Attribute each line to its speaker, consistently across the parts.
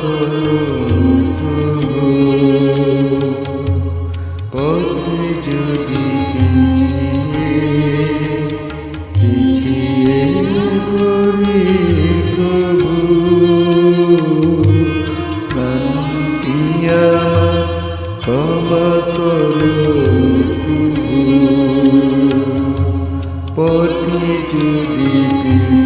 Speaker 1: করো প্রভু। পথে যদি পিছিয়ে পিছিয়ে পড়ি ক্লান্তি আমার ক্ষমা পথে যদি পিছিয়ে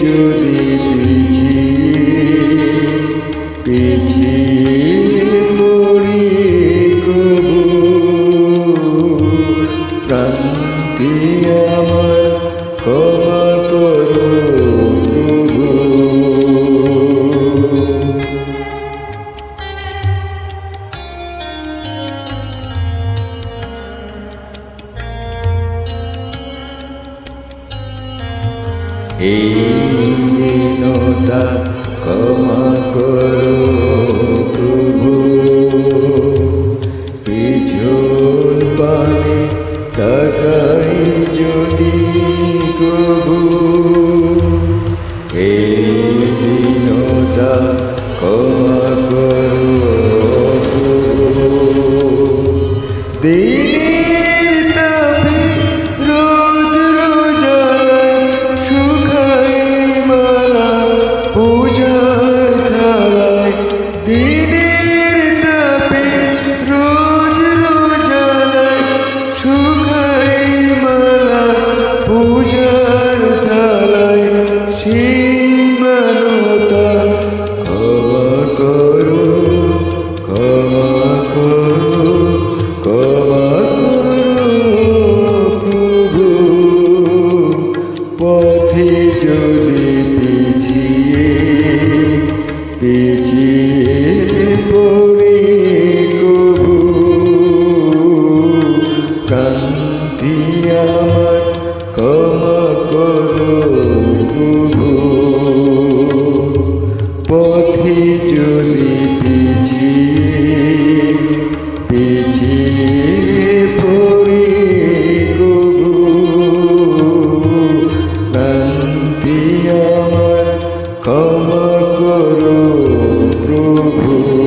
Speaker 1: যদি পিছিয়ে পিছিয়ে এই দীনতা ক্ষমা করো প্রভু পিছন পানে তাকাই যদি প্রভু এই কান্তি আমার ক্ষমা করো প্রভু। পথে যদি পিছিয়ে পিছিয়ে পড়ে কবু শান্তি আমার ক্ষমা করো প্রভু।